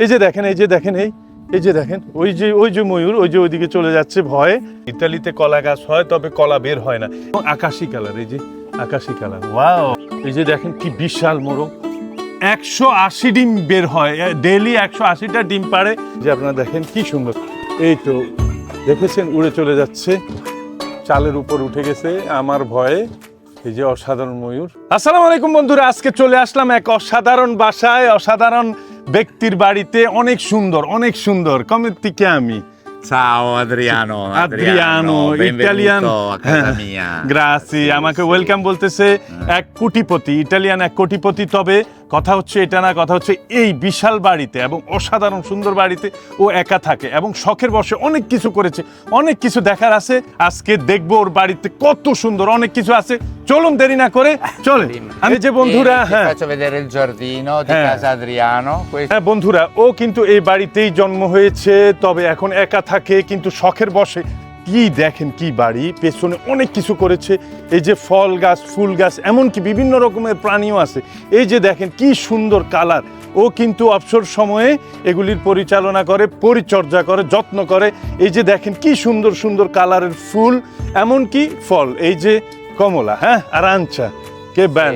এই যে দেখেন, এই যে দেখেন, এই এই যে দেখেন, ওই যে ওই যে ময়ূর, ওই যে ওইদিকে চলে যাচ্ছে ভয়ে। ইতালিতে কলা গাছ হয়, তবে কলা বের হয় না। আকাশি কালার, এই যে আকাশি কালার। ওয়াও! এই যে দেখেন কি বিশাল মোরগ। একশো আশি ডিম বের হয় ডেলি একশো আশিটা ডিম পারে যে আপনারা দেখেন কি সুন্দর। এই তো, দেখেছেন, উড়ে চলে যাচ্ছে। চালের উপর উঠে গেছে আমার ভয়ে। এই যে অসাধারণ ময়ূর। আসসালামু আলাইকুম বন্ধুরা, আজকে চলে আসলাম এক অসাধারণ বাসায়। অসাধারণ ব্যক্তির বাড়িতে অনেক সুন্দর অনেক সুন্দর কমের থেকে আমি Ciao Adriano. Adriano Italian mia. গ্রাসি আমাকে ওয়েলকাম বলতেছে এক কোটিপতি ইটালিয়ান এক কোটিপতি তবে কথা হচ্ছে এটা না কথা হচ্ছে এই বিশাল বাড়িতে এবং অসাধারণ সুন্দর বাড়িতে ও একা থাকে এবং শখের বসে অনেক কিছু করেছে অনেক কিছু দেখার আছে। আজকে দেখব ওর বাড়িতে কত সুন্দর অনেক কিছু আছে। চলুন দেরি না করে চলে আমি যে বন্ধুরা হ্যাঁ. Questo হ্যাঁ। বন্ধুরা ও কিন্তু এই বাড়িতেই জন্ম হয়েছে তবে এখন একা থাকে কিন্তু শখের বসে কি দেখেন কি বাড়ি পেছনে অনেক কিছু করেছে। এই যে ফল গাছ ফুল গাছ এমনকি বিভিন্ন রকমের প্রাণীও আছে। এই যে দেখেন কি সুন্দর কালার। ও কিন্তু অবসর সময়ে এগুলির পরিচালনা করে পরিচর্যা করে যত্ন করে। এই যে দেখেন কি সুন্দর সুন্দর কালারের ফুল এমনকি ফল। এই যে কমলা হ্যাঁ? আর আঞ্চা কে ব্যান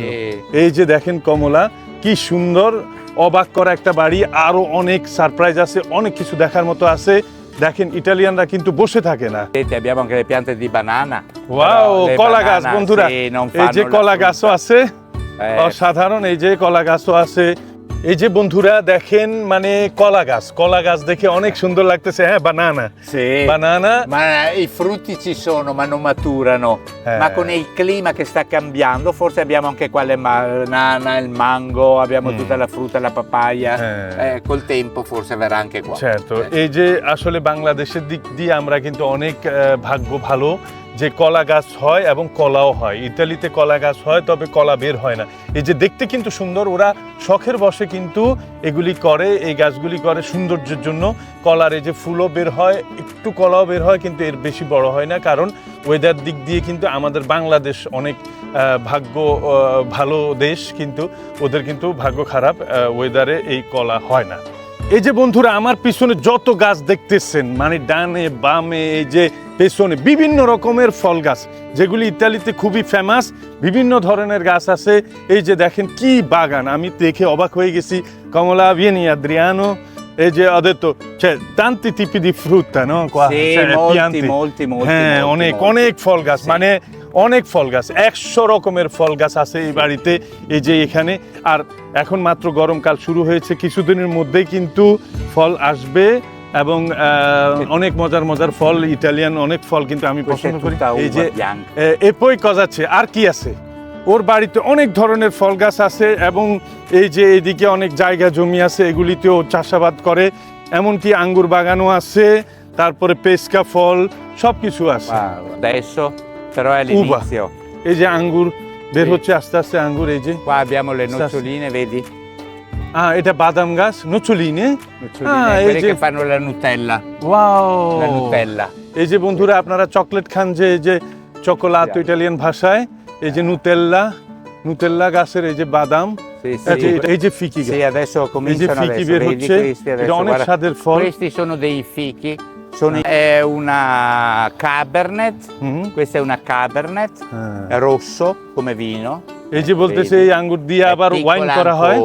এই যে দেখেন কমলা কি সুন্দর অবাক করা একটা বাড়ি। আরও অনেক সারপ্রাইজ আছে অনেক কিছু দেখার মতো আছে। দেখেন ইটালিয়ানরা কিন্তু বসে থাকে না। এবং পেঁয়াজ দি বানানা ওয়াও কলা গাছ বন্ধুরা। এই যে কলা গাছও আছে। অসাধারণ এই যে কলা গাছও আছে। এই যে বন্ধুরা দেখেন মানে কলা গাছ কলা গাছ দেখে অনেক সুন্দর লাগতেছে হ্যাঁ banana banana Ma i frutti ci sono, ma non maturano. Eh. Ma con il clima che sta cambiando, forse abbiamo anche qua le banana, il mango, abbiamo Mm. tutta la frutta, la papaya. Eh. Eh, col tempo forse verrà anche qua. certo Eh. এই যে আসলে বাংলাদেশের দিক দিয়ে আমরা কিন্তু অনেক ভাগ্য ভালো যে কলা গাছ হয় এবং কলাও হয়। ইতালিতে কলা গাছ হয়, তবে কলা বের হয় না। এই যে দেখতে কিন্তু সুন্দর, ওরা শখের বসে কিন্তু এগুলি করে, এই গাছগুলি করে সৌন্দর্যের জন্য। কলার এই যে ফুলও বের হয়, একটু কলাও বের হয়, কিন্তু এর বেশি বড় হয় না। কারণ ওয়েদার দিক দিয়ে কিন্তু আমাদের বাংলাদেশ অনেক ভাগ্য ভালো দেশ, কিন্তু ওদের কিন্তু ভাগ্য খারাপ ওয়েদারে এই কলা হয় না। এই যে বন্ধুরা আমার পিছনে যত গাছ দেখতেছেন মানে ডানে বামে এই যে পেছনে বিভিন্ন রকমের ফল গাছ যেগুলি ইতালিতে খুবই ফেমাস বিভিন্ন ধরনের গাছ আছে। এই যে দেখেন কি বাগান আমি দেখে অবাক হয়ে গেছি। কমলা vieni Adriano এই যে ওদের তো cioè, tanti tipi di frutta no qua Sì, cioè, molti, molti, molti, হ্যাঁ অনেক অনেক ফল গাছ। মানে অনেক ফল গাছ একশো রকমের ফল গাছ আছে এই বাড়িতে এই যে এখানে। আর এখন মাত্র গরমকাল শুরু হয়েছে কিছুদিনের মধ্যেই কিন্তু ফল আসবে এবং অনেক মজার মজার ফল ইটালিয়ান অনেক ফল কিন্তু আমি পছন্দ করি। এই যে এপই কজ আছে আর কি আছে? ওর বাড়িতে অনেক ধরনের ফল গাছ আছে এবং এই যে এদিকে অনেক জায়গা জমি আছে এগুলিতেও চাষাবাদ করে। এমনকি আঙ্গুর বাগানও আছে তারপরে পেস্কা ফল সব কিছু আছে però è l'inizio. এই যে আঙ্গুর বের জি। হচ্ছে আস্তে আস্তে আঙ্গুর এই যে Qua abbiamo le noccioline, vedi? আহ, এটা বাদাম গাছ নচুলিনে Noccioline, Ah, quelle e che fanno la Nutella. Wow La Nutella. এই যে বন্ধুরা আপনারা চকলেট খান যে এই যে চকোলাত Yeah. ইটালিয়ান ভাষায় এই যে নুতেল্লা নুতেল্লা গাছের এই যে বাদাম Sì, এই যে- sì. এই যে ফিকি গাছ Sì, adesso cominciano ফিকি adesso, বের vedi questi adesso, guarda. Questi sono dei fichi, sono, è una Cabernet, হুম, questa è una Cabernet, হ্যাঁ। rosso come vino. এই যে বলতেছে? এই আঙ্গুর দিয়ে আবার ওয়াইন করা হয়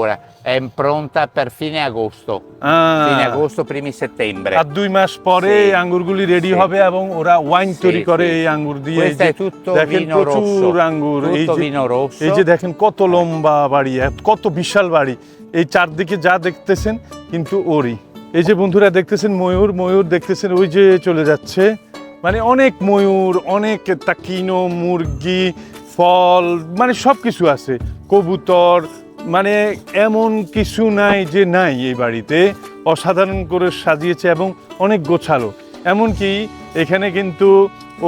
È pronta per fine agosto, আহ, fine agosto, primi settembre. আর দুই মাস পরে. এই আঙ্গুরগুলি রেডি. হবে এবং ওরা ওয়াইন তৈরি করে. এই আঙ্গুর দিয়ে এই যে è tutto দেখেন vino প্রচুর rosso, আঙ্গুর এই tutto যে vino rosso. এই যে দেখেন কত লম্বা বাড়ি কত বিশাল বাড়ি এই চারদিকে যা দেখতেছেন কিন্তু ওরই এই যে বন্ধুরা দেখতেছেন ময়ূর ময়ূর দেখতেছেন ওই যে চলে যাচ্ছে। মানে অনেক ময়ূর, অনেক তাকিনো, মুরগি, ফল মানে সব কিছু আছে। কবুতর মানে এমন কিছু নাই যে নাই এই বাড়িতে। অসাধারণ করে সাজিয়েছে এবং অনেক গোছালো। এমনকি এখানে কিন্তু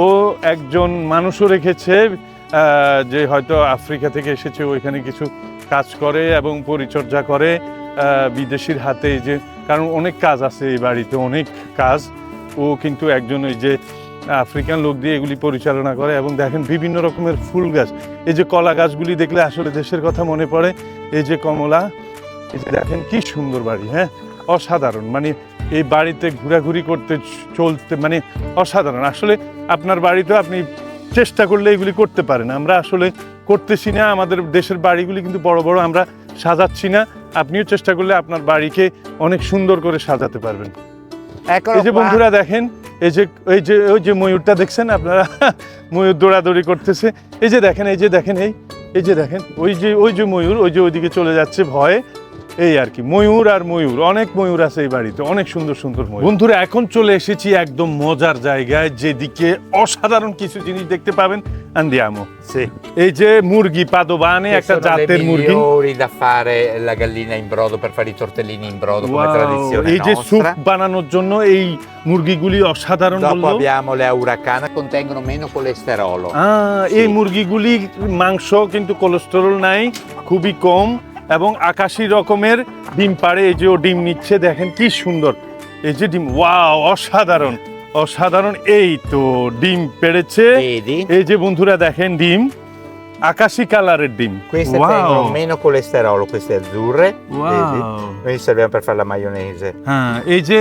ও একজন মানুষও রেখেছে যে হয়তো আফ্রিকা থেকে এসেছে, ওইখানে কিছু কাজ করে এবং পরিচর্যা করে বিদেশির হাতে যে কারণ অনেক কাজ আছে এই বাড়িতে, অনেক কাজ। ও কিন্তু একজন ওই যে আফ্রিকান লোক দিয়ে এগুলি পরিচালনা করে এবং দেখেন বিভিন্ন রকমের ফুল গাছ। এই যে কলা গাছগুলি দেখলে আসলে দেশের কথা মনে পড়ে। এই যে কমলা, এই যে দেখেন কি সুন্দর বাড়ি হ্যাঁ? অসাধারণ। মানে এই বাড়িতে ঘোরাঘুরি করতে চলতে মানে অসাধারণ। আসলে আপনার বাড়িতে আপনি চেষ্টা করলে এগুলি করতে পারেন। আমরা আসলে করতেছি না, আমাদের দেশের বাড়িগুলি কিন্তু বড় বড়, আমরা সাজাচ্ছি না। আপনিও চেষ্টা করলে আপনার বাড়িকে অনেক সুন্দর করে সাজাতে পারবেন। এই যে বন্ধুরা দেখেন এই যে এই যে ওই যে ময়ূরটা দেখছেন আপনারা? ময়ূর দৌড়াদৌড়ি করতেছে। এই যে দেখেন এই যে দেখেন এই এই যে দেখেন ওই যে ওই যে ময়ূর ওই যে ওইদিকে চলে যাচ্ছে ভয়ে। এই আর কি ময়ূর আর ময়ূর অনেক ময়ূর আছে এই বাড়িতে অনেক সুন্দর সুন্দর ময়ূর। বন্ধুরা এখন চলে এসেছি একদম মজার জায়গায় যেদিকে অসাধারণ কিছু জিনিস দেখতে পাবেন। আন্দিয়ামো. এই যে মুরগি পাদোবানে একটা জাতের মুরগি। da fare la gallina in brodo per fare i tortellini in brodo come tradizione এই যে স্যুপ বানানোর জন্য এই মুরগিগুলি অসাধারণ Dopo বলল। abbiamo le auracana, contengono meno colesterolo. আহ, এই মুরগিগুলি মাংস কিন্তু কোলেস্টেরল নাই খুবই কম। এবং আকাশি রকমের ডিম পাড়ে এই যে ও ডিম নিচ্ছে দেখেন কি সুন্দর এই যে ডিম ওয়াও অসাধারণ অসাধারণ এই তো ডিম পেড়েছে এই যে বন্ধুরা দেখেন ডিম আকাশি কালারের ডিম Queste Wow. tengono meno colesterolo, queste azzurre. Vedi? Wow. Noi serviamo per fare la maionese. হ্যাঁ এই যে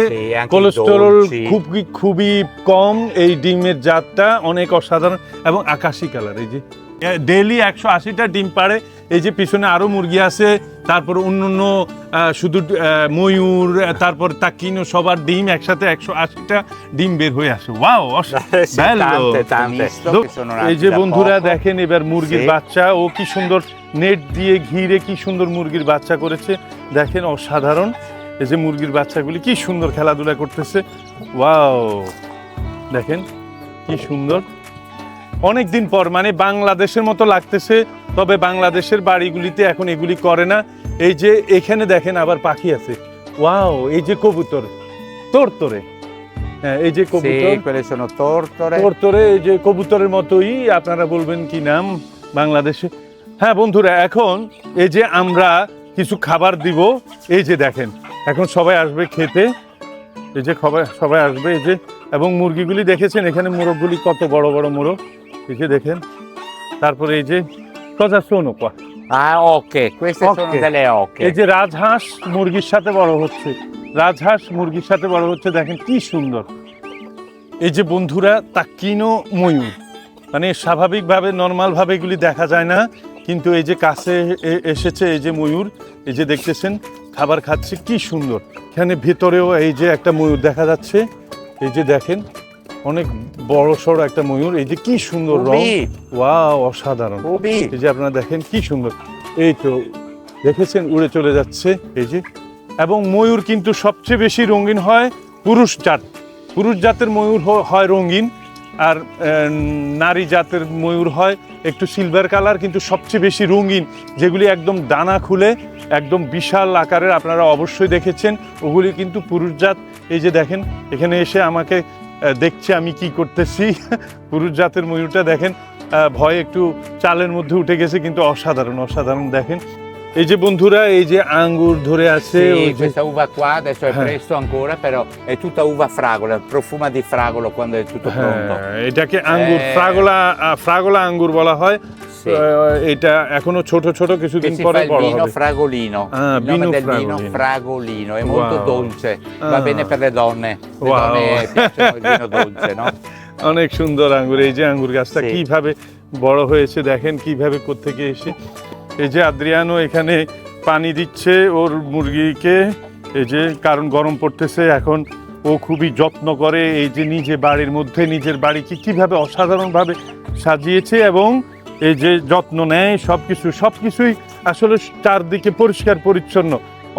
কোলেস্টেরল. খুবই খুবই কম এই ডিমের জাতটা অনেক অসাধারণ এবং আকাশি কালার এই যে ডেলি একশো আশিটা ডিম পাড়ে। এই যে পিছনে আরও মুরগি আছে তারপর অন্য অন্য শুধু আহ, ময়ূর তারপর তাকিনো সবার ডিম একসাথে একশো আশিটা ডিম বের হয়ে আসে। ওয়াও এই যে বন্ধুরা দেখেন এবার মুরগির বাচ্চা ও কি সুন্দর নেট দিয়ে ঘিরে কি সুন্দর মুরগির বাচ্চা করেছে। দেখেন অসাধারণ এই যে মুরগির বাচ্চাগুলি কি সুন্দর খেলাধুলা করতেছে। ওয়াও দেখেন কি সুন্দর। অনেক দিন পর মানে বাংলাদেশের মতো লাগতেছে তবে বাংলাদেশের বাড়িগুলিতে এখন এগুলি করে না। এই যে এখানে দেখেন আবার পাখি আছে। ওয়াও এই যে কবুতর। তোর তোরে হ্যাঁ এই যে কবুতর। এই যে কবুতরের মতোই আপনারা বলবেন কি নাম বাংলাদেশে। হ্যাঁ বন্ধুরা এখন এই যে আমরা কিছু খাবার দিব এই যে দেখেন এখন সবাই আসবে খেতে। এই যে সবাই সবাই আসবে এই যে এবং মুরগিগুলি দেখেছেন এখানে মোরগগুলি কত বড় বড় মোরগ। এই যে দেখেন। তারপরে এই যে কথা শোনো পা। Ah, oche. Queste sono Oche. delle এই যে রাজহাঁস মুরগির সাথে বড় হচ্ছে। রাজহাঁস মুরগির সাথে বড় হচ্ছে দেখেন কি সুন্দর। এই যে বন্ধুরা তাকিনো ময়ূর। মানে স্বাভাবিকভাবে নর্মালভাবে এগুলি দেখা যায় না কিন্তু এই যে কাছে এসেছে এই যে ময়ূর এই যে দেখতেছেন খাবার খাচ্ছে কি সুন্দর। এখানে ভেতরেও এই যে একটা ময়ূর দেখা যাচ্ছে। এই যে দেখেন অনেক বড় সড়ো একটা ময়ূর। এই যে কি সুন্দর রং। ওয়াও অসাধারণ. এই যে আপনারা দেখেন কি সুন্দর। এই তো দেখেছেন উড়ে চলে যাচ্ছে। এই যে। এবং ময়ূর কিন্তু সবচেয়ে বেশি রঙিন হয় পুরুষ জাত। পুরুষ জাতের ময়ূর হয় রঙিন। আর নারী জাতের ময়ূর হয় একটু সিলভার কালার কিন্তু সবচেয়ে বেশি রঙিন। যেগুলি একদম ডানা খুলে একদম বিশাল আকারের আপনারা অবশ্যই দেখেছেন। ওগুলি কিন্তু পুরুষ জাত। এই যে দেখেন এখানে এসে আমাকে দেখছে আমি কি করতেছি। পুরুষ জাতের ময়ূরটা দেখেন ভয়ে একটু চালের মধ্যে উঠে গেছে, কিন্তু অসাধারণ অসাধারণ দেখেন। এই যে বন্ধুরা এই যে আঙ্গুর ধরে আছে হ্যাঁ, এটাকে আঙ্গুর ফ্রাগলা ফ্রাগোলা আঙ্গুর বলা হয়। এটা এখনও ছোট ছোট কিছুদিন পরে বড় অনেক সুন্দর আঙ্গুর এই যে আঙ্গুর গাছটা কীভাবে বড় হয়েছে দেখেন কীভাবে কোথা থেকে এসে এই যে আদ্রিয়ানো এখানে পানি দিচ্ছে ওর মুরগিকে। এই যে কারণ গরম পড়তেছে, এখন ও খুবই যত্ন করে এই যে নিজে বাড়ির মধ্যে, নিজের বাড়িকে কীভাবে অসাধারণভাবে সাজিয়েছে এবং এই যে যত্ন নেয় সব কিছু সব কিছুই আসলে চারদিকে পরিষ্কার, পরিচ্ছন্ন।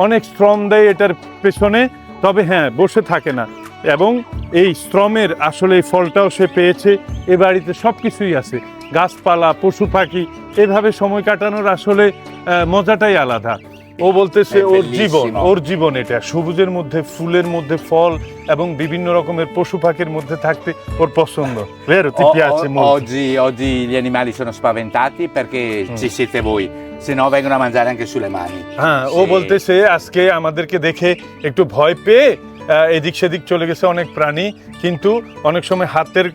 অনেক শ্রম দেয় এটার পেছনে, তবে হ্যাঁ বসে থাকে না। এবং এই শ্রমের আসলে ফলটাও সে পেয়েছে এ বাড়িতে সব কিছুই আছে। গাছপালা পশু পাখি এভাবে সময় কাটানোর আসলে মজাটাই আলাদা। ও বলতেছে ওর জীবন ওর জীবন এটা। সবুজের মধ্যে ফুলের মধ্যে ফল এবং বিভিন্ন রকমের পশু পাখির মধ্যে থাকতে ওর পছন্দ। Vero, ti O- piace o- molto? oggi, oggi gli animali sono spaventati perché ci siete voi, se no vengono a mangiare anche sulle mani. হ্যাঁ ও বলতেছে আজকে আমাদেরকে দেখে একটু ভয় পেয়ে এদিক সেদিক চলে গেছে অনেক প্রাণী, কিন্তু অনেক সময় হাতের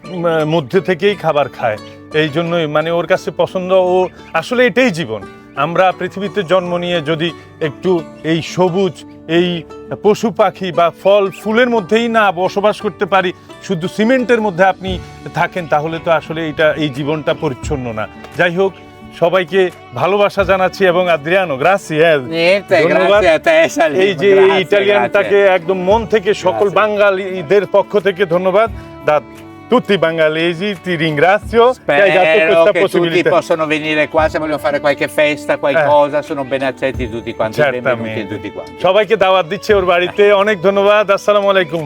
মধ্যে থেকেই খাবার খায়। এই জন্যই মানে ওর কাছে পছন্দ, ও আসলে এটাই জীবন। আমরা পৃথিবীতে জন্ম নিয়ে যদি একটু এই সবুজ, এই পশু পাখি বা ফল, ফুলের মধ্যেই না বসবাস করতে পারি, শুধু সিমেন্টের মধ্যে আপনি থাকেন, তাহলে তো আসলে এটা এই জীবনটা পরিচ্ছন্ন না। যাই হোক সবাইকে ভালোবাসা জানাচ্ছি এবং আদ্রিয়ানো গ্রাসি ধন্যবাদ। grazie a te Salim. এই যে ইটালিয়ানটাকে একদম মন থেকে সকল বাঙালিদের পক্ষ থেকে ধন্যবাদ দা tutti i bengalesi ti ringrazio che hai dato Spero che tutti possano venire qua se vogliono fare qualche festa, qualcosa, eh. sono ben accetti tutti quanti, benvenuti certamente tutti quanti. সবাইকে দাওয়াত দিচ্ছে ওর বাড়িতে অনেক ধন্যবাদ আসসালামু আলাইকুম